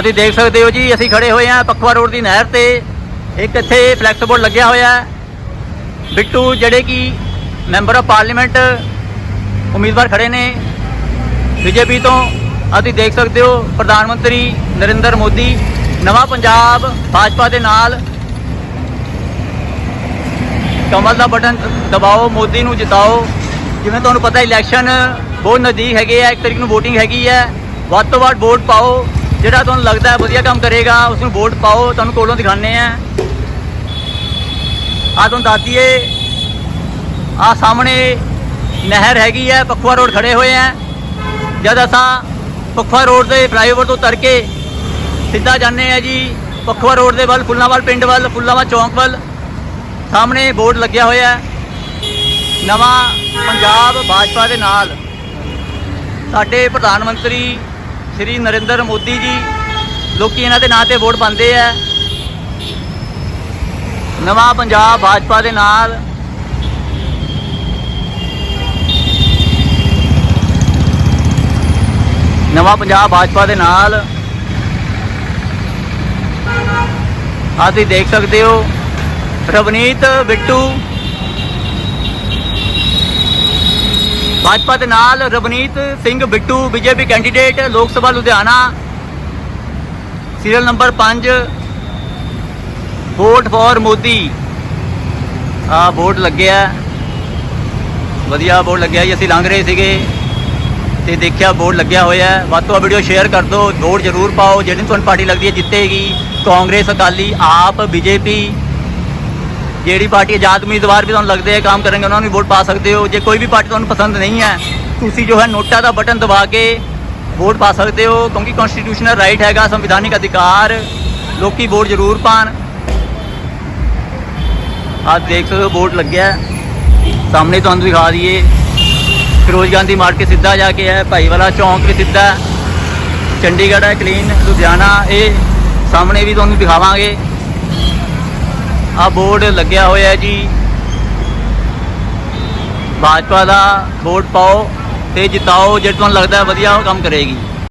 ਅਸੀਂ ਦੇਖ ਸਕਦੇ ਹੋ ਜੀ, ਅਸੀਂ ਖੜੇ ਹੋਏ ਆ ਪਖਵਾ ਰੋਡ ਦੀ ਨਹਿਰ ਤੇ। ਇੱਕ ਇੱਥੇ ਫਲੈਕਸ ਬੋਰਡ ਲੱਗਿਆ ਹੋਇਆ ਹੈ। ਬਿੱਟੂ, ਜਿਹੜੇ ਕਿ ਮੈਂਬਰ ਆਫ ਪਾਰਲੀਮੈਂਟ ਉਮੀਦਵਾਰ ਖੜੇ ਨੇ। ਬੀਜੇਪੀ ਤੋਂ ਅਸੀਂ ਦੇਖ ਸਕਦੇ ਹੋ, ਪ੍ਰਧਾਨ ਮੰਤਰੀ ਨਰਿੰਦਰ ਮੋਦੀ, ਨਵਾਂ ਪੰਜਾਬ, ਭਾਜਪਾ ਦੇ ਨਾਲ। ਕਮਲ ਦਾ ਬਟਨ ਦਬਾਓ, ਮੋਦੀ ਨੂੰ ਜਿਤਾਓ। ਜਿਵੇਂ ਤੁਹਾਨੂੰ ਪਤਾ ਇਲੈਕਸ਼ਨ ਬਹੁਤ ਨਜ਼ਦੀਕ ਹੈਗੇ ਆ, ਇੱਕ ਤਰੀਕ ਨੂੰ VOTING ਹੈਗੀ ਹੈ। ਵੱਧ ਤੋਂ ਵੱਧ ਵੋਟ ਪਾਓ। ਜਿਹੜਾ ਤੁਹਾਨੂੰ ਲੱਗਦਾ ਹੈ ਵਧੀਆ ਕੰਮ ਕਰੇਗਾ ਉਸ ਨੂੰ ਵੋਟ ਪਾਓ, ਤੁਹਾਨੂੰ ਕੋਲੋਂ ਦਿਖਾਣੇ ਆ ਆ ਤੁਹਾਨੂੰ ਦੱਸਦੀਏ ਆ ਸਾਹਮਣੇ ਨਹਿਰ ਹੈਗੀ ਹੈ ਪਖਵਾ ਰੋਡ ਖੜੇ ਹੋਏ ਆ ਜਦ ਅਸਾਂ ਪਖਵਾ ਰੋਡ ਦੇ ਫਲਾਈਓਵਰ ਤੋਂ ਉਤਰ ਕੇ ਸਿੱਧਾ ਜਾਂਦੇ ਆ ਜੀ ਪਖਵਾ ਰੋਡ ਦੇ ਵੱਲ ਫੁੱਲਾਵਾਲ ਪਿੰਡ ਵੱਲ ਫੁੱਲਾਂਵਾਲ ਚੌਂਕ ਵੱਲ, ਸਾਹਮਣੇ ਬੋਰਡ ਲੱਗਿਆ ਹੋਇਆ ਹੈ। ਨਵਾਂ ਪੰਜਾਬ ਭਾਜਪਾ ਦੇ ਨਾਲ ਸਾਡੇ ਪ੍ਰਧਾਨ ਮੰਤਰੀ ਸ਼੍ਰੀ ਨਰਿੰਦਰ ਮੋਦੀ ਜੀ, ਲੋਕੀ ਇਹਨਾਂ ਦੇ ਨਾਂ ਤੇ ਵੋਟ ਪਾਉਂਦੇ ਆ। ਨਵਾਂ ਪੰਜਾਬ ਭਾਜਪਾ ਦੇ ਨਾਲ। ਨਵਾਂ ਪੰਜਾਬ ਭਾਜਪਾ ਦੇ ਨਾਲ। ਆਹ ਤੁਸੀਂ ਦੇਖ ਸਕਦੇ ਹੋ, ਰਵਨੀਤ ਬਿੱਟੂ ਭਾਜਪਾ ਦੇ ਨਾਲ Ravneet Singh Bittu, BJP candidate Lok Sabha Ludhiana. Serial number 5 vote for Modi. ਆ ਵੋਟ ਲੱਗਿਆ। ਵਧੀਆ ਬੋਰਡ ਲੱਗਿਆ ਜੀ, ਅਸੀਂ ਲੰਘ ਰਹੇ ਸੀਗੇ ਤੇ ਦੇਖਿਆ ਬੋਰਡ ਲੱਗਿਆ ਹੋਇਆ। ਹੈ ਵੱਧ ਤੋਂ ਵੱਧ ਵੀਡੀਓ ਸ਼ੇਅਰ ਕਰ ਦਿਓ ਵੋਟ ਜ਼ਰੂਰ ਪਾਓ। ਜਿਹੜੀ ਤੁਹਾਨੂੰ ਪਾਰਟੀ ਲੱਗਦੀ ਹੈ, ਜਿੱਤੇਗੀ। ਕਾਂਗਰਸ, ਅਕਾਲੀ, ਆਪ, ਬੀਜੇਪੀ। ਜਿਹੜੀ ਪਾਰਟੀ ਆਜ਼ਾਦ ਉਮੀਦਵਾਰ ਵੀ ਤੁਹਾਨੂੰ ਲੱਗਦੇ ਆ, ਕੰਮ ਕਰਨਗੇ, ਉਹਨਾਂ ਨੂੰ ਵੀ ਵੋਟ ਪਾ ਸਕਦੇ ਹੋ। ਜੇ ਕੋਈ ਵੀ ਪਾਰਟੀ ਤੁਹਾਨੂੰ ਪਸੰਦ ਨਹੀਂ ਹੈ, ਤੁਸੀਂ ਜੋ ਹੈ ਨੋਟਾ ਦਾ ਬਟਨ ਦਬਾ ਕੇ ਵੋਟ ਪਾ ਸਕਦੇ ਹੋ, ਕਿਉਂਕਿ ਕਨਸਟੀਟਿਊਸ਼ਨਲ ਰਾਈਟ ਹੈਗਾ, ਸੰਵਿਧਾਨਿਕ ਅਧਿਕਾਰ, ਲੋਕੀ ਵੋਟ ਜ਼ਰੂਰ ਪਾਣ। ਆਹ ਦੇਖ ਸਕਦੇ ਹੋ, ਵੋਟ ਲੱਗਿਆ ਸਾਹਮਣੇ ਤੁਹਾਨੂੰ ਦਿਖਾ ਦਈਏ, ਫਿਰੋਜ਼ ਗਾਂਧੀ ਮਾਰਕੀਟ ਸਿੱਧਾ ਜਾ ਕੇ ਹੈ, ਭਾਈਵਾਲਾ ਚੌਂਕ ਵੀ ਸਿੱਧਾ ਚੰਡੀਗੜ੍ਹ ਹੈ, ਕਲੀਨ, ਲੁਧਿਆਣਾ, ਇਹ ਸਾਹਮਣੇ ਵੀ ਤੁਹਾਨੂੰ ਦਿਖਾਵਾਂਗੇ। ਆ ਬੋਰਡ ਲੱਗਿਆ ਹੋਇਆ ਹੈ ਜੀ। ਭਾਜਪਾ ਦਾ ਵੋਟ ਪਾਓ ਤੇ ਜਿਤਾਓ, ਜੇ ਤੁਹਾਨੂੰ ਲੱਗਦਾ ਹੈ ਵਧੀਆ ਕੰਮ ਕਰੇਗੀ।